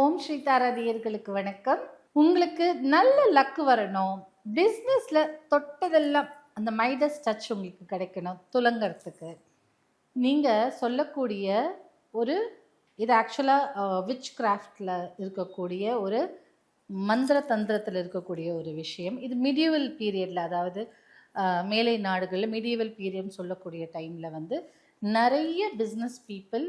ஓம் ஸ்ரீ தாராதியர்களுக்கு வணக்கம். உங்களுக்கு நல்ல லக்கு வரணும். பிஸ்னஸில் தொட்டதெல்லாம் அந்த மைடஸ் டச் உங்களுக்கு கிடைக்கணும். துலங்கிறதுக்கு. நீங்கள் சொல்லக்கூடிய ஒரு இது ஆக்சுவலாக விச் கிராஃப்டில் இருக்கக்கூடிய ஒரு மந்திர தந்திரத்தில் இருக்கக்கூடிய ஒரு விஷயம். இது மிடியவல் பீரியடில் அதாவது மேலை நாடுகளில் மிடியவல் பீரியட்னு சொல்லக்கூடிய டைமில் வந்து நிறைய பிஸ்னஸ் பீப்புள்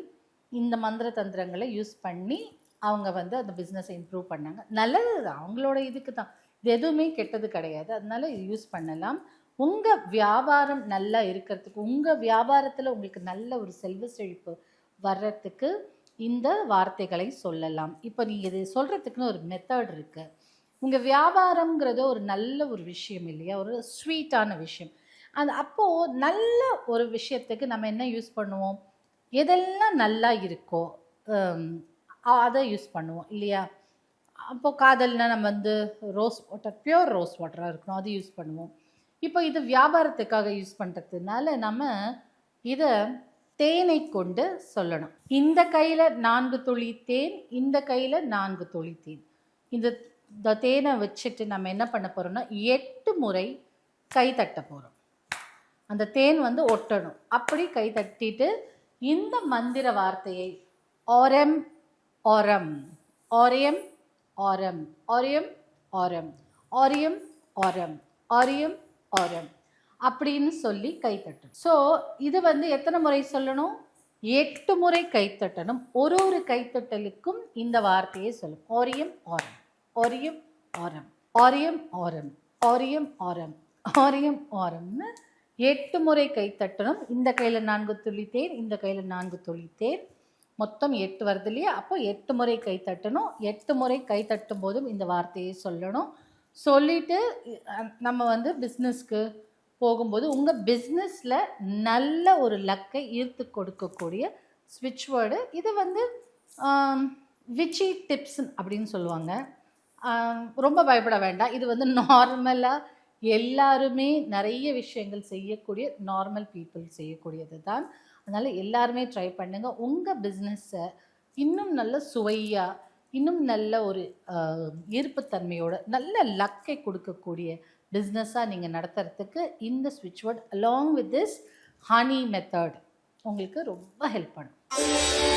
இந்த மந்திர தந்திரங்களை யூஸ் பண்ணி அவங்க வந்து அந்த பிஸ்னஸை இம்ப்ரூவ் பண்ணாங்க. நல்லது தான் அவங்களோட இதுக்கு தான் இது எதுவுமே கெட்டது கிடையாது. அதனால இது யூஸ் பண்ணலாம். உங்கள் வியாபாரம் நல்லா இருக்கிறதுக்கு உங்கள் வியாபாரத்தில் உங்களுக்கு நல்ல ஒரு செல்வ செழிப்பு வர்றதுக்கு இந்த வார்த்தைகளை சொல்லலாம். இப்போ நீங்கள் இது சொல்கிறதுக்குன்னு ஒரு மெத்தட் இருக்குது உங்கள் வியாபாரம்ங்கிறது ஒரு நல்ல ஒரு விஷயம் இல்லையா? ஒரு ஸ்வீட்டான விஷயம். அது அப்போது நல்ல ஒரு விஷயத்துக்கு நம்ம என்ன யூஸ் பண்ணுவோம்? எதெல்லாம் நல்லா இருக்கோ அதை யூஸ் பண்ணுவோம் இல்லையா? அப்போது காதல்னால் நம்ம வந்து ரோஸ் வாட்டர் பியூர் ரோஸ் வாட்டராக இருக்கணும் அது யூஸ் பண்ணுவோம். இப்போ இது வியாபாரத்துக்காக யூஸ் பண்ணுறதுனால நம்ம இதை தேனை கொண்டு சொல்லணும். இந்த கையில் நான்கு துளி தேன் இந்த கையில் நான்கு துளி தேன். இந்த இந்த தேனை வச்சுட்டு நம்ம என்ன பண்ண போகிறோம்னா எட்டு முறை கை தட்ட போகிறோம் அந்த தேன் வந்து ஒட்டணும். அப்படி கை தட்டிட்டு இந்த மந்திர வார்த்தையை ஓரம் ஓரம் ஓரியம் ஓரம் ஓரியம் ஓரம் ஓரியம் ஓரம் ஓரியம் ஓரம் அப்படின்னு சொல்லி கைத்தட்டும் ஸோ இது வந்து எத்தனை முறை சொல்லணும்? எட்டு முறை கைத்தட்டணும். ஒரு ஒரு கைத்தட்டலுக்கும் இந்த வார்த்தையை சொல்லும். ஓரியம் ஓரம் ஓரியம் ஓரம் ஆரியம் ஓரம் ஓரியம் ஓரம் ஆரியம் ஓரம்னு எட்டு முறை கைத்தட்டணும். இந்த கையில் நான்கு துளி இந்த கையில் நான்கு துளி மொத்தம் எட்டு வருது இல்லையா? அப்போ எட்டு முறை கை தட்டணும். எட்டு முறை கை தட்டும் போதும் இந்த வார்த்தையை சொல்லணும். சொல்லிட்டு நம்ம வந்து பிஸ்னஸ்க்கு போகும்போது உங்கள் பிஸ்னஸில் நல்ல ஒரு லக்கை ஈர்த்து கொடுக்கக்கூடிய ஸ்விட்ச் வேர்டு இது வந்து விச்சி டிப்ஸ் அப்படின்னு சொல்லுவாங்க. ரொம்ப பயப்பட வேண்டாம். இது வந்து நார்மலாக எல்லாருமே நிறைய விஷயங்கள் செய்யக்கூடிய நார்மல் பீப்புள் செய்யக்கூடியது தான் அதனால் எல்லாருமே ட்ரை பண்ணுங்கள் உங்கள் பிஸ்னஸை இன்னும் நல்ல சுவையாக இன்னும் நல்ல ஒரு ஈர்ப்புத்தன்மையோட நல்ல லக்கை கொடுக்கக்கூடிய பிஸ்னஸாக நீங்கள் நடத்துறதுக்கு இந்த ஸ்விட்ச் word along with this honey method உங்களுக்கு ரொம்ப ஹெல்ப் பண்ணும்.